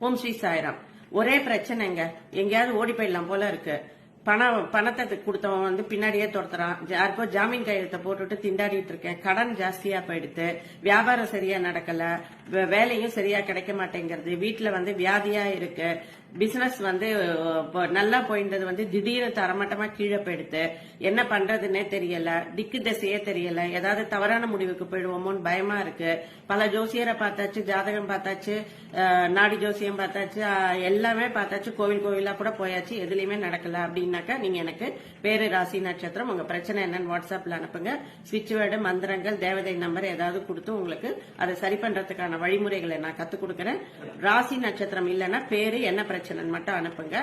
ஓம் ஸ்ரீ சாய்ராம் ஒரே பிரச்சனைங்க. எங்கேயாவது ஓடி போயிடலாம் போல இருக்கு. பணம் பணத்தை கொடுத்தவன் வந்து பின்னாடியே துரத்துறான். யாருக்கோ ஜாமீன் கையெழுத்தை போட்டுட்டு திண்டாடிட்டு இருக்கேன். கடன் ஜாஸ்தியா போயிடுது. வியாபாரம் சரியா நடக்கல. வே- வேலையும் சரியா கிடைக்க மாட்டேங்கிறது. வீட்டுல வந்து வியாதியா இருக்கு. பிசினஸ் வந்து இப்போ நல்லா போயிருந்தது வந்து திடீர்னு தரமட்டமா கீழே போயிடுது. என்ன பண்றதுன்னே தெரியல. திக்கு திசையே தெரியல. ஏதாவது தவறான முடிவுக்கு போயிடுவோமோன்னு பயமா இருக்கு. பல ஜோசியரை பார்த்தாச்சு ஜாதகம் பார்த்தாச்சு நாடி ஜோசியம் பார்த்தாச்சு எல்லாமே பார்த்தாச்சு. கோவில் கோவிலா கூட போயாச்சு. எதுலயுமே நடக்கல அப்படின்னாக்கா நீங்க எனக்கு பேரு ராசி நட்சத்திரம் உங்க பிரச்சனை என்னன்னு வாட்ஸ்அப்ல அனுப்புங்க. ஸ்விட்ச் வேர்டு மந்திரங்கள் தேவதை நம்பர் ஏதாவது கொடுத்து உங்களுக்கு அதை சரி பண்றதுக்கான வழிமுறைகளை நான் கத்துக் கொடுக்கறேன். ராசி நட்சத்திரம் இல்லைன்னா பேரு என்ன பிரச்சனைன்னு மட்டும் அனுப்புங்க.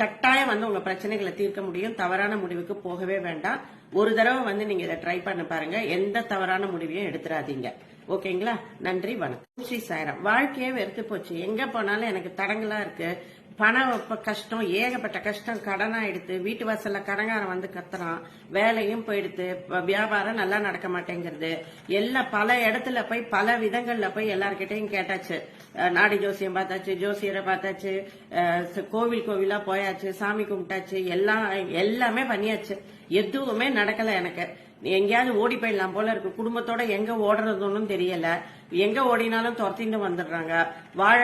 கட்டாயம் வந்து உங்க பிரச்சனைகளை தீர்க்க முடியும். தவறான முடிவுக்கு போகவே வேண்டாம். ஒரு தடவை வந்து நீங்க இதை ட்ரை பண்ண பாருங்க. எந்த தவறான முடிவையும் எடுத்துறாதீங்க ஓகேங்களா? நன்றி வணக்கம். ஸ்ரீ சாய்ராம். வாழ்க்கையே வெறுத்து போச்சு. எங்க போனாலும் எனக்கு தடங்களா இருக்கு. பணம் இப்போ கஷ்டம் ஏகப்பட்ட கஷ்டம் கடனாக எடுத்து வீட்டு வாசலில் கடங்காரன் வந்து கத்துறான் வேலையும் போயிடுத்து வியாபாரம் நல்லா நடக்க மாட்டேங்கிறது. எல்லாம் பல இடத்துல போய் பல விதங்களில் போய் எல்லார்கிட்டையும் கேட்டாச்சு. நாடி ஜோசியம் பார்த்தாச்சு ஜோசியரை பார்த்தாச்சு கோவில் கோவிலாக போயாச்சு சாமி கும்பிட்டாச்சு எல்லாம் எல்லாமே பண்ணியாச்சு. எதுவுமே நடக்கலை எனக்கு. எங்கேயாவது ஓடி போயிடலாம் போல இருக்கு. குடும்பத்தோட எங்க ஓடுறதுன்னு தெரியல. எங்க ஓடினாலும் துரத்திட்டு வந்துடுறாங்க. வாழ